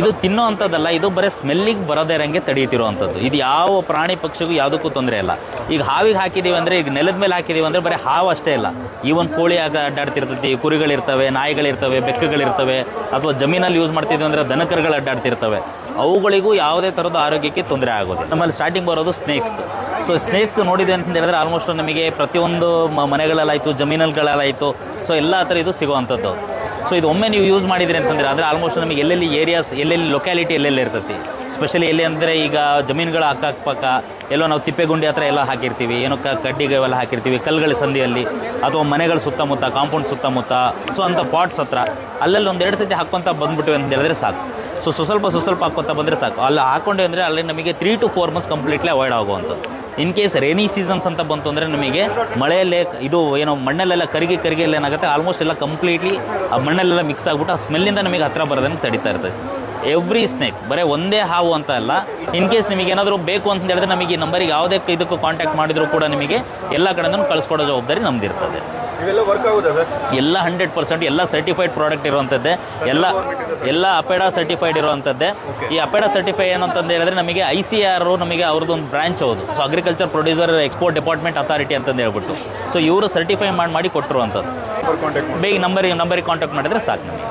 ಇದು ತಿನ್ನೋ ಅಂಥದ್ದಲ್ಲ, ಇದು ಬರೀ ಸ್ಮೆಲ್ಲಿಗೆ ಬರೋದೇ ಇರಂಗೆ ತಡೆಯುತ್ತಿರುವಂಥದ್ದು ಇದು ಯಾವ ಪ್ರಾಣಿ ಪಕ್ಷಿಗೂ ಯಾವುದಕ್ಕೂ ತೊಂದರೆ ಇಲ್ಲ. ಈಗ ಹಾವಿಗೆ ಹಾಕಿದೀವಿ ಅಂದರೆ, ಈಗ ನೆಲದ ಮೇಲೆ ಹಾಕಿದೀವಿ ಅಂದರೆ ಬರೀ ಹಾವು ಅಷ್ಟೇ ಇಲ್ಲ. ಈ ಒಂದು ಕೋಳಿ ಆಗ ಅಡ್ಡಾಡ್ತಿರ್ತೈತಿ ಕುರಿಗಳಿರ್ತವೆ, ನಾಯಿಗಳಿರ್ತವೆ, ಬೆಕ್ಕುಗಳಿರ್ತವೆ, ಅಥವಾ ಜಮೀನಲ್ಲಿ ಯೂಸ್ ಮಾಡ್ತಿದ್ವಿ ಅಂದರೆ ದನಕರುಗಳು ಅಡ್ಡಾಡ್ತಿರ್ತವೆ. ಅವುಗಳಿಗೂ ಯಾವುದೇ ಥರದ ಆರೋಗ್ಯಕ್ಕೆ ತೊಂದರೆ ಆಗೋದು ನಮ್ಮಲ್ಲಿ ಸ್ಟಾರ್ಟಿಂಗ್ ಬರೋದು ಸ್ನೇಕ್ಸ್ ಸೊ ಸ್ನೇಕ್ಸ್ ನೋಡಿದೆ ಅಂತ ಹೇಳಿದ್ರೆ ಆಲ್ಮೋಸ್ಟ್ ನಮಗೆ ಪ್ರತಿಯೊಂದು ಮನೆಗಳಲ್ಲಾಯಿತು, ಜಮೀನಲ್ಗಳಲ್ಲಾಯಿತು. ಸೊ ಎಲ್ಲ ಥರ ಇದು ಸಿಗುವಂಥದ್ದು ಸೊ ಇದು ಒಮ್ಮೆ ನೀವು ಯೂಸ್ ಮಾಡಿದ್ರಿ ಅಂತಂದ್ರೆ ಅಂದರೆ ಆಲ್ಮೋಸ್ಟ್ ನಮಗೆ ಎಲ್ಲೆಲ್ಲಿ ಏರಿಯಾಸ್ ಎಲ್ಲೆಲ್ಲಿ ಲೊಕ್ಯಾಲಿಟಿ ಎಲ್ಲೆಲ್ಲಿ ಇರ್ತೈತಿ? ಸ್ಪೆಷಲಿ ಎಲ್ಲಿ ಅಂದರೆ ಈಗ ಜಮೀನುಗಳ ಅಕ್ಕಪಕ್ಕ ಎಲ್ಲೋ ನಾವು ತಿಪ್ಪೆಗುಂಡಿ ಹತ್ರ ಎಲ್ಲ ಹಾಕಿರ್ತೀವಿ ಏನೋ ಕಡ್ಡಿಗಳೆಲ್ಲ ಕಡ್ಡಿಗೆ ಹಾಕಿರ್ತೀವಿ, ಕಲ್ಲುಗಳ ಸಂದಿಯಲ್ಲಿ, ಅಥವಾ ಮನೆಗಳ ಸುತ್ತಮುತ್ತ ಕಾಂಪೌಂಡ್ ಸುತ್ತಮುತ್ತ ಸೊ ಅಂಥ ಪಾಟ್ಸ್ ಹತ್ರ, ಅಲ್ಲೆಲ್ಲಿ ಒಂದು ಎರಡು ಸತಿ ಹಾಕ್ಕೊಂತ ಬಂದ್ಬಿಟ್ಟಿವಿ ಅಂತ ಹೇಳಿದ್ರೆ ಸಾಕು. ಸೊ ಸ್ವಲ್ಪ ಸ್ವಲ್ಪ ಹಾಕ್ಕೊತಾ ಬಂದರೆ ಸಾಕು. ಅಲ್ಲಿ ಹಾಕೊಂಡೆ ಅಂದರೆ ಅಲ್ಲಿ ನಮಗೆ three to four months completely avoid ಆಗುವಂಥದ್ದು. ಇನ್ ಕೇಸ್ ರೇನಿ ಸೀಸನ್ಸ್ ಅಂತ ಬಂತು ಅಂದರೆ ನಮಗೆ ಮಳೆಯಲ್ಲೇ ಇದು ಏನೋ ಮಣ್ಣಲ್ಲೆಲ್ಲ ಕರಿಗೆ ಕರಿಗೆಲ್ಲ ಏನಾಗುತ್ತೆ? ಆಲ್ಮೋಸ್ಟ್ ಎಲ್ಲ ಕಂಪ್ಲೀಟ್ಲಿ ಆ ಮಣ್ಣಲ್ಲೆಲ್ಲ ಮಿಕ್ಸ್ ಆಗ್ಬಿಟ್ಟು ಆ ಸ್ಮೆಲ್ಲಿಂದ ನಮಗೆ ಹತ್ತಿರ ಬರೋದನ್ನು ತಡಿತಾ ಇರ್ತದೆ. ಎವ್ರಿ ಸ್ನೇಕ್ ಬರೇ ಒಂದೇ ಹಾವು ಅಂತ ಅಲ್ಲ. ಇನ್ ಕೇಸ್ ನಿಮಗೆ ಏನಾದರೂ ಬೇಕು ಅಂತ ಹೇಳಿದ್ರೆ ನಮಗೆ ಈ ನಂಬರಿಗೆ ಯಾವುದೇ ಇದಕ್ಕೂ ಕಾಂಟ್ಯಾಕ್ಟ್ ಮಾಡಿದರೂ ಕೂಡ ನಿಮಗೆ ಎಲ್ಲ ಕಡೆಯಿಂದ ಕಳಿಸ್ಕೊಡೋ ಜವಾಬ್ದಾರಿ ನಮ್ದಿರ್ತದೆ. ಇವೆಲ್ಲ ವರ್ಕ್ ಆಗುದಾ ಸರ್? ಎಲ್ಲ ಹಂಡ್ರೆಡ್ ಪರ್ಸೆಂಟ್ ಎಲ್ಲ ಸರ್ಟಿಫೈಡ್ ಪ್ರಾಡಕ್ಟ್ ಇರುವಂಥದ್ದೇ ಎಲ್ಲ ಎಲ್ಲ ಅಪೇಡಾ ಸರ್ಟಿಫೈಡ್ ಇರುವಂಥದ್ದೇ ಈ ಅಪೇಡಾ ಸರ್ಟಿಫೈ ಏನು ಅಂತಂದು ಹೇಳಿದ್ರೆ ನಮಗೆ ಐ ಸಿ ಆರ್ ನಮಗೆ ಅವ್ರದ್ದು ಒಂದು ಬ್ರಾಂಚ್ ಹೌದು. So agriculture producer export department authority ಅಂತಂದು ಹೇಳ್ಬಿಟ್ಟು. ಸೊ ಇವರು ಸರ್ಟಿಫೈ ಮಾಡಿ ಮಾಡಿ ಕೊಟ್ಟಿರುವಂಥದ್ದು ಬೇಗ ನಂಬರ್ ನಂಬರಿಗೆ ಕಾಂಟ್ಯಾಕ್ಟ್ ಮಾಡಿದ್ರೆ ಸಾಕು ನಮಗೆ.